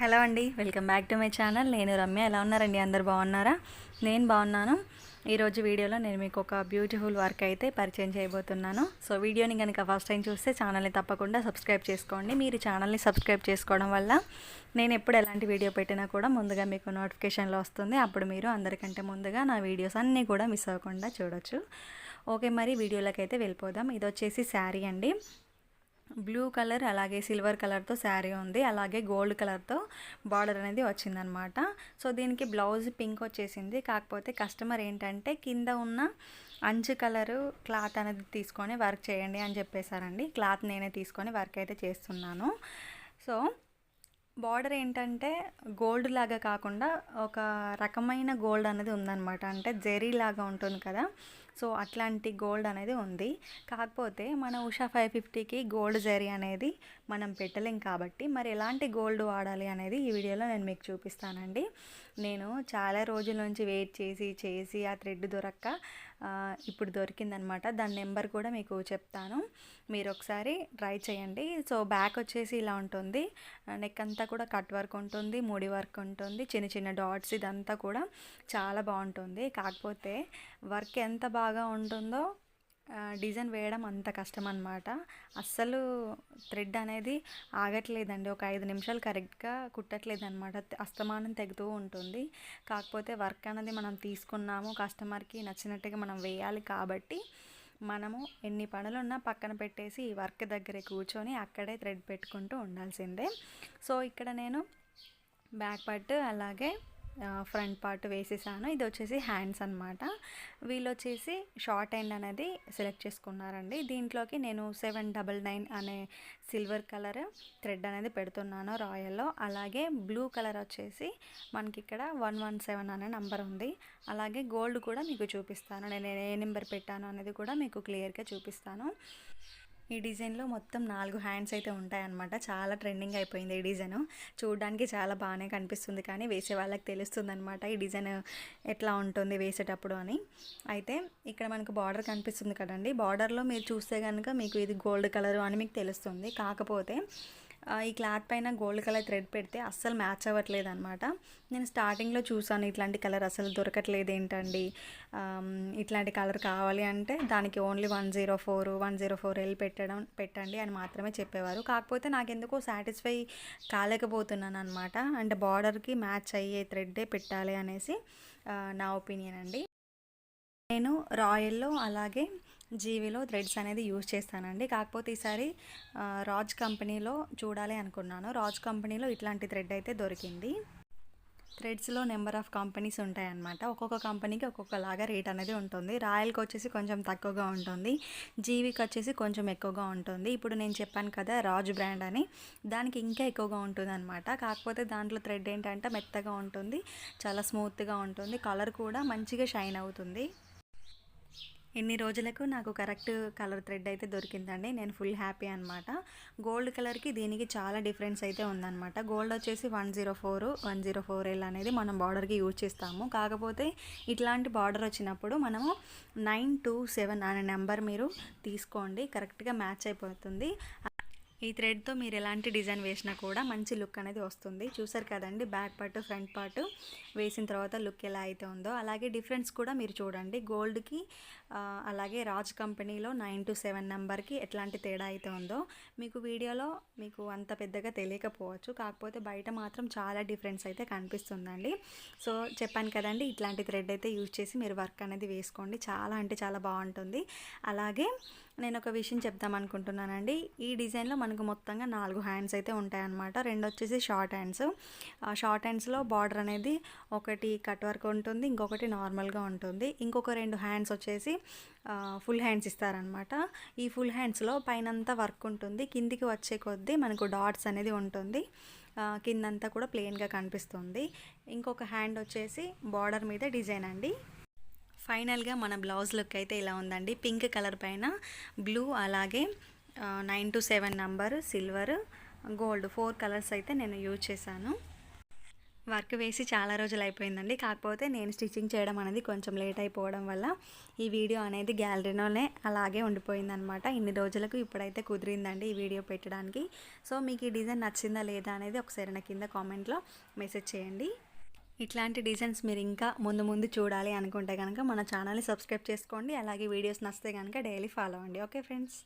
Hello అండి welcome back to my channel. నేను రమ్య. ఎలా ఉన్నారండి? అందరు బాగున్నారా? నేను బాగున్నాను. ఈరోజు వీడియోలో నేను మీకు ఒక బ్యూటిఫుల్ వర్క్ అయితే పరిచయం చేయబోతున్నాను. సో వీడియోని కనుక ఫస్ట్ టైం చూస్తే ఛానల్ని తప్పకుండా సబ్స్క్రైబ్ చేసుకోండి. మీరు ఛానల్ని సబ్స్క్రైబ్ చేసుకోవడం వల్ల నేను ఎప్పుడు ఎలాంటి వీడియో పెట్టినా కూడా ముందుగా మీకు నోటిఫికేషన్లో వస్తుంది. అప్పుడు మీరు అందరికంటే ముందుగా నా వీడియోస్ అన్నీ కూడా మిస్ అవ్వకుండా చూడొచ్చు. ఓకే మరి వీడియోలోకి అయితే వెళ్ళిపోదాం. ఇది వచ్చేసి శారీ అండి. బ్లూ కలర్ అలాగే సిల్వర్ కలర్తో శారీ ఉంది. అలాగే గోల్డ్ కలర్తో బార్డర్ అనేది వచ్చిందనమాట సో దీనికి బ్లౌజ్ పింక్ వచ్చేసింది. కాకపోతే కస్టమర్ ఏంటంటే కింద ఉన్న అంచు కలరు క్లాత్ అనేది తీసుకొని వర్క్ చేయండి అని చెప్పేశారండి క్లాత్ నేనే తీసుకొని వర్క్ అయితే చేస్తున్నాను. సో బార్డర్ ఏంటంటే గోల్డ్ లాగా కాకుండా ఒక రకమైన గోల్డ్ అనేది ఉందన్నమాట. అంటే జెరీ లాగా ఉంటుంది కదా. సో అట్లాంటి గోల్డ్ అనేది ఉంది. కాకపోతే మన ఉషా ఫైవ్ ఫిఫ్టీకి గోల్డ్ జెరీ అనేది మనం పెట్టలేం కాబట్టి మరి ఎలాంటి గోల్డ్ వాడాలి అనేది ఈ వీడియోలో నేను మీకు చూపిస్తానండి. నేను చాలా రోజుల నుంచి వెయిట్ చేసి చేసి ఆ థ్రెడ్ దొరక్క ఇప్పుడు దొరికిందనమాట. దాని నెంబర్ కూడా మీకు చెప్తాను. మీరు ఒకసారి ట్రై చేయండి. సో బ్యాక్ వచ్చేసి ఇలా ఉంటుంది. నెక్ అంతా కూడా కట్ వర్క్ ఉంటుంది ముడి వర్క్ ఉంటుంది చిన్న చిన్న డాట్స్ ఇదంతా కూడా చాలా బాగుంటుంది. కాకపోతే వర్క్ ఎంత బాగా ఉంటుందో డిజైన్ వేయడం అంత కష్టం అనమాట అస్సలు థ్రెడ్ అనేది ఆగట్లేదండి. ఒక ఐదు నిమిషాలు కరెక్ట్గా కుట్టట్లేదు అనమాట అస్తమానం తెగుతూ ఉంటుంది. కాకపోతే వర్క్ అనేది మనం తీసుకున్నాము కస్టమర్కి నచ్చినట్టుగా మనం వేయాలి కాబట్టి మనము ఎన్ని పనులున్నా పక్కన పెట్టేసి ఈ వర్క్ దగ్గరే కూర్చొని అక్కడే థ్రెడ్ పెట్టుకుంటూ ఉండాల్సిందే. సో ఇక్కడ నేను బ్యాక్ పార్ట్ అలాగే ఫ్రంట్ పార్ట్ వేసేసాను. ఇది వచ్చేసి హ్యాండ్స్ అనమాట వీళ్ళు వచ్చేసి షార్ట్ ఎండ్ అనేది సెలెక్ట్ చేసుకున్నారండి. దీంట్లోకి నేను సెవెన్ డబల్ నైన్ అనే సిల్వర్ కలర్ థ్రెడ్ అనేది పెడుతున్నాను రాయల్లో. అలాగే బ్లూ కలర్ వచ్చేసి మనకి ఇక్కడ వన్ వన్ సెవెన్ అనే నెంబర్ ఉంది. అలాగే గోల్డ్ కూడా మీకు చూపిస్తాను. నేను ఏ నెంబర్ పెట్టాను అనేది కూడా మీకు క్లియర్గా చూపిస్తాను. ఈ డిజైన్లో మొత్తం నాలుగు హ్యాండ్స్ అయితే ఉంటాయన్నమాట. చాలా ట్రెండింగ్ అయిపోయింది ఈ డిజైన్. చూడడానికి చాలా బాగానే కనిపిస్తుంది కానీ వేసే వాళ్ళకి తెలుస్తుంది అనమాట ఈ డిజైన్ ఎట్లా ఉంటుంది వేసేటప్పుడు అని. అయితే ఇక్కడ మనకు బార్డర్ కనిపిస్తుంది కదండి. బార్డర్లో మీరు చూస్తే కనుక మీకు ఇది గోల్డ్ కలర్ అని మీకు తెలుస్తుంది. కాకపోతే ఈ క్లాత్ పైన గోల్డ్ కలర్ థ్రెడ్ పెడితే అస్సలు మ్యాచ్ అవ్వట్లేదు అనమాట నేను స్టార్టింగ్లో చూసాను ఇట్లాంటి కలర్ అసలు దొరకట్లేదు ఏంటండి. ఇట్లాంటి కలర్ కావాలి అంటే దానికి only one zero four one zero four L పెట్టడం పెట్టండి అని మాత్రమే చెప్పేవారు. కాకపోతే నాకు ఎందుకో సాటిస్ఫై కాలేకపోతున్నాను అనమాట అంటే బార్డర్కి మ్యాచ్ అయ్యే థ్రెడ్డే పెట్టాలి అనేసి నా ఒపీనియన్ అండి. నేను రాయల్లో అలాగే జీవిలో థ్రెడ్స్ అనేది యూజ్ చేస్తానండి. కాకపోతే ఈసారి రాజ్ కంపెనీలో చూడాలి అనుకున్నాను. రాజ్ కంపెనీలో ఇట్లాంటి థ్రెడ్ అయితే దొరికింది. థ్రెడ్స్లో నెంబర్ ఆఫ్ కంపెనీస్ ఉంటాయన్నమాట. ఒక్కొక్క కంపెనీకి ఒక్కొక్కలాగా రేట్ అనేది ఉంటుంది. రాయల్కి వచ్చేసి కొంచెం తక్కువగా ఉంటుంది. జీవికి వచ్చేసి కొంచెం ఎక్కువగా ఉంటుంది. ఇప్పుడు నేను చెప్పాను కదా రాజ్ బ్రాండ్ అని. దానికి ఇంకా ఎక్కువగా ఉంటుంది అనమాట కాకపోతే దాంట్లో థ్రెడ్ ఏంటంటే మెత్తగా ఉంటుంది. చాలా స్మూత్గా ఉంటుంది. కలర్ కూడా మంచిగా షైన్ అవుతుంది. ఎన్ని రోజులకు నాకు కరెక్ట్ కలర్ థ్రెడ్ అయితే దొరికిందండి. నేను ఫుల్ హ్యాపీ అనమాట గోల్డ్ కలర్కి దీనికి చాలా డిఫరెన్స్ అయితే ఉందన్నమాట. గోల్డ్ వచ్చేసి one zero four one zero four L అనేది మనం బార్డర్కి యూజ్ చేస్తాము. కాకపోతే ఇట్లాంటి బార్డర్ వచ్చినప్పుడు మనము నైన్ టూ సెవెన్ అనే నెంబర్ మీరు తీసుకోండి. కరెక్ట్గా మ్యాచ్ అయిపోతుంది. ఈ థ్రెడ్తో మీరు ఎలాంటి డిజైన్ వేసినా కూడా మంచి లుక్ అనేది వస్తుంది. చూసారు కదండి బ్యాక్ పార్ట్ ఫ్రంట్ పార్ట్ వేసిన తర్వాత లుక్ ఎలా అయితే ఉందో. అలాగే డిఫరెన్స్ కూడా మీరు చూడండి. గోల్డ్కి అలాగే రాజ్ కంపెనీలో నైన్ టు సెవెన్ నెంబర్కి ఎట్లాంటి తేడా అయితే ఉందో మీకు వీడియోలో మీకు అంత పెద్దగా తెలియకపోవచ్చు. కాకపోతే బయట మాత్రం చాలా డిఫరెన్స్ అయితే కనిపిస్తుందండి. సో చెప్పాను కదండి ఇట్లాంటి థ్రెడ్ అయితే యూజ్ చేసి మీరు వర్క్ అనేది వేసుకోండి. చాలా అంటే చాలా బాగుంటుంది. అలాగే నేను ఒక విషయం చెప్దాం అనుకుంటున్నానండి ఈ డిజైన్లో మనకు మొత్తంగా నాలుగు హ్యాండ్స్ అయితే ఉంటాయన్నమాట. రెండు వచ్చేసి షార్ట్ హ్యాండ్స్. షార్ట్ హ్యాండ్స్లో బార్డర్ అనేది ఒకటి కట్ వర్క్ ఉంటుంది ఇంకొకటి నార్మల్గా ఉంటుంది. ఇంకొక రెండు హ్యాండ్స్ వచ్చేసి ఫుల్ హ్యాండ్స్ ఇస్తారనమాట ఈ ఫుల్ హ్యాండ్స్లో పైనంతా వర్క్ ఉంటుంది. కిందికి వచ్చే కొద్దీ మనకు డాట్స్ అనేది ఉంటుంది. కిందంతా కూడా ప్లెయిన్గా కనిపిస్తుంది. ఇంకొక హ్యాండ్ వచ్చేసి బార్డర్ మీద డిజైన్ అండి. ఫైనల్గా మన బ్లౌజ్ లుక్ అయితే ఇలా ఉందండి. పింక్ కలర్ పైన బ్లూ అలాగే nine two seven number silver gold four colours అయితే నేను యూజ్ చేశాను. వర్క్ వేసి చాలా రోజులు అయిపోయిందండి. కాకపోతే నేను స్టిచ్చింగ్ చేయడం అనేది కొంచెం లేట్ అయిపోవడం వల్ల ఈ వీడియో అనేది గ్యాలరీలోనే అలాగే ఉండిపోయిందనమాట ఇన్ని రోజులకు ఇప్పుడైతే కుదిరిందండి ఈ వీడియో పెట్టడానికి. సో మీకు ఈ డిజైన్ నచ్చిందా లేదా అనేది ఒకసారి నా కింద కామెంట్లో మెసేజ్ చేయండి. ఇట్లాంటి డిజైన్స్ మీరు ఇంకా ముందు ముందు చూడాలి అనుకుంటే కనుక మన ఛానల్ని సబ్స్క్రైబ్ చేసుకోండి. అలాగే వీడియోస్ నచ్చితే కనుక డైలీ ఫాలో అవ్వండి. Okay friends.